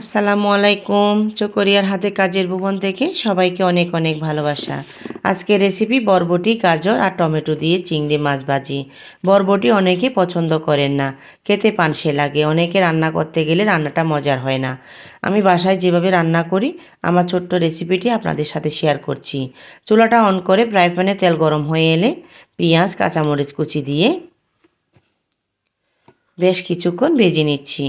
আসসালামু আলাইকুম। চকরিয়ার হাতে কাজের ভুবন থেকে সবাইকে অনেক অনেক ভালোবাসা। আজকে রেসিপি বরবটি, গাজর আর টমেটো দিয়ে চিংড়ি মাছ ভাজি। বরবটি অনেকে পছন্দ করেন না। খেতে পানসে লাগে। অনেকে রান্না করতে গেলে রান্নাটা মজার হয় না। আমি বাসায় যেভাবে রান্না করি, আমার ছোট্ট রেসিপিটি আপনাদের সাথে শেয়ার করছি। চুলাটা অন করে ফ্রাই প্যানে তেল গরম হয়ে এলে পেঁয়াজ, কাঁচামরিচ কুচি দিয়ে বেশ কিছুক্ষণ ভেজে নিচ্ছি।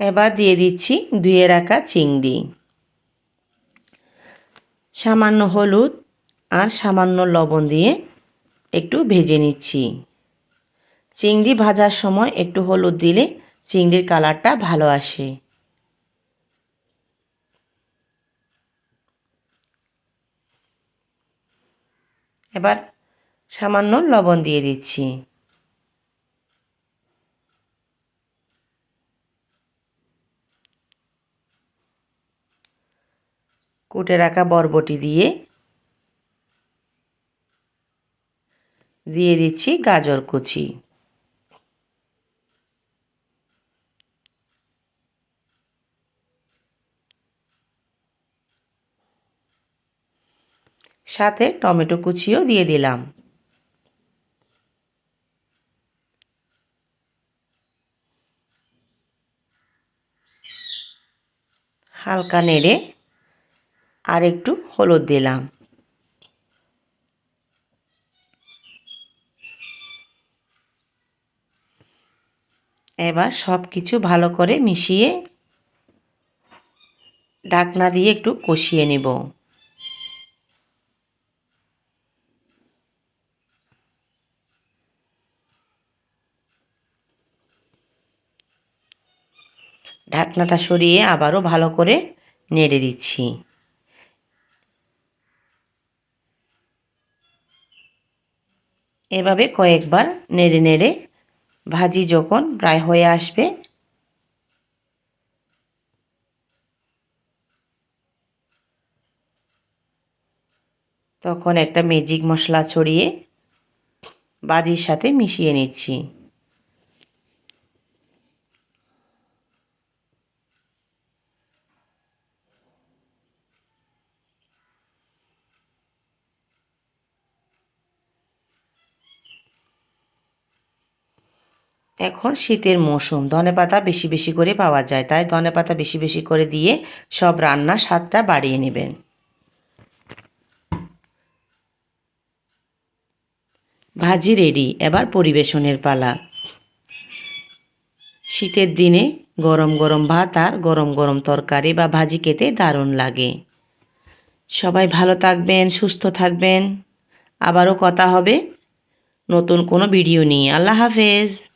এবার দিয়ে দিচ্ছি ধুয়ে রাখা চিংড়ি। সামান্য হলুদ আর সামান্য লবণ দিয়ে একটু ভেজে নিচ্ছি। চিংড়ি ভাজার সময় একটু হলুদ দিলে চিংড়ির কালারটা ভালো আসে। এবার সামান্য লবণ দিয়ে দিচ্ছি। কুটে রাখা বরবটি দিয়ে দিয়ে দিচ্ছি গাজর কুচি। সাথে টমেটো কুচিও দিয়ে দিলাম। হালকা নেড়ে আর একটু হলুদ দিলাম। এবার সব কিছু ভালো করে মিশিয়ে ডাকনা দিয়ে একটু কষিয়ে নেব। ঢাকনাটা সরিয়ে আবারও ভালো করে নেড়ে দিচ্ছি। এভাবে কয়েকবার নেড়ে নেড়ে ভাজি যখন প্রায় হয়ে আসবে। তখন একটা ম্যাজিক মশলা ছড়িয়ে বাজির সাথে মিশিয়ে নিচ্ছি। এখন শীতের মৌসুম। ধনে পাতা বেশি বেশি করে পাওয়া যায়। তাই ধনে পাতা বেশি বেশি করে দিয়ে সব রান্নার স্বাদটা বাড়িয়ে নেবেন। ভাজি রেডি। এবার পরিবেশনের পালা। শীতের দিনে গরম গরম ভাত আর গরম গরম তরকারি বা ভাজি খেতে দারুণ লাগে। সবাই ভালো থাকবেন, সুস্থ থাকবেন। আবারও কথা হবে নতুন কোনো ভিডিও নিয়ে। আল্লাহ হাফেজ।